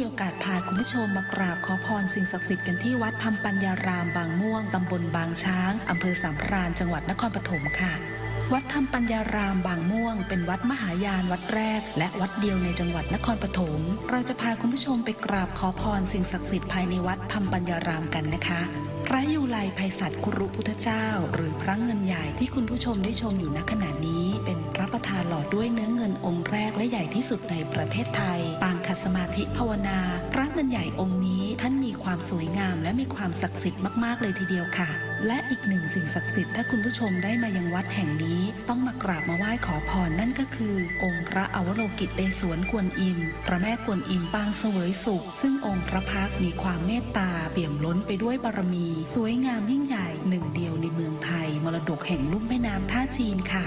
มีโอกาสพาคุณผู้ชมมากราบขอพรสิ่งศักดิ์สิทธิ์กันที่วัดธรรมปัญญารามบางม่วงตำบลบางช้าง อำเภอสามพรานจังหวัดนครปฐมค่ะ วัดธรรมปัญญารามบางม่วง เป็นวัดมหายานวัดแรก และวัดเดียวในจังหวัดนครปฐม เราจะพาคุณผู้ชมไปกราบขอพรสิ่งศักดิ์สิทธิ์ภายในวัดธรรมปัญญารามกันนะคะพระยูไลไพศาลคุรุพุทธเจ้า หรือพระเงินใหญ่ที่คุณผู้ชมได้ชมอยู่ณขณะนี้ เป็นพระประธานหล่อด้วยเนื้อเแรกและใหญ่ที่สุดในประเทศไทย ปางคัสมาธิภาวนา พระเงินใหญ่องค์นี้ท่านมีความสวยงามและมีความศักดิ์สิทธิ์มากๆเลยทีเดียวค่ะ และอีกหนึ่งสิ่งศักดิ์สิทธิ์ถ้าคุณผู้ชมได้มายังวัดแห่งนี้ต้องมากราบมาไหว้ขอพรนั่นก็คือ องค์พระอวโลกิตเตศวนกวนอิม พระแม่กวนอิมปางเสวยสุข ซึ่งองค์พระพักมีความเมตตาเปี่ยมล้นไปด้วยบารมี สวยงามยิ่งใหญ่หนึ่งเดียวในเมืองไทย มรดกแห่งลุ่มแม่น้ำท่าจีนค่ะ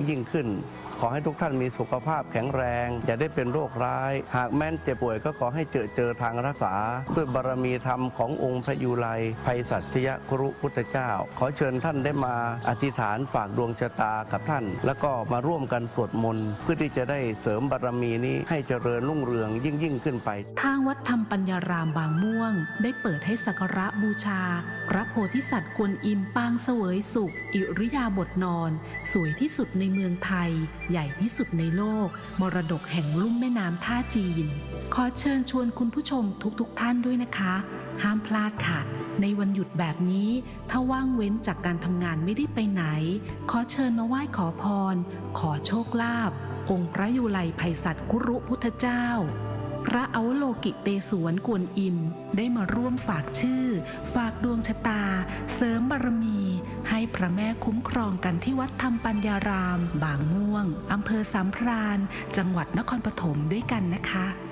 งยิ่งขึ้น ขอให้ทุกท่านมีสุขภาพแข็งแรง อย่าได้เป็นโรคร้าย หากแม้นเจ็บป่วยก็ขอให้เจอเจอทางรักษา ด้วยบารมีธรรมขององค์พระยูไลภัยสัตยครุพุทธเจ้า ขอเชิญท่านได้มาอธิษฐานฝากดวงชะตากับท่าน แล้วก็มาร่วมกันสวดมนต์เพื่อที่จะได้เสริมบารมีนี้ให้เจริญรุ่งเรืองยิ่งยิ่งขึ้นไป ทางวัดธรรมปัญญารามบางม่วง ได้เปิดให้สักการะบูชา พระโพธิสัตว์กวนอิมปางเสวยสุข อิริยาบถนอน สวยที่สุดในเมืองไทย ใหญ่ที่สุดในโลก มรดกแห่งลุ่มแม่น้ำท่าจีน ขอเชิญชวนคุณผู้ชมทุกๆทท่านด้วยนะคะ ห้ามพลาดค่ะ ในวันหยุดแบบนี้ ถ้าว่างเว้นจากการทำงานไม่ได้ไปไหน ขอเชิญมาไหว้ขอพร ขอโชคลาภองค์พระยุไลไพศาลกุรุพุทธเจ้า พระอวโลกิเตสวนกวนอิม ได้มาร่วมฝากชื่อ ฝากดวงชะตา เสริมบารมี ให้พระแม่คุ้มครองกันที่วัดธรรมปัญญาราม บางม่วงอำเภอสามพราน จังหวัดนครปฐมด้วยกันนะคะ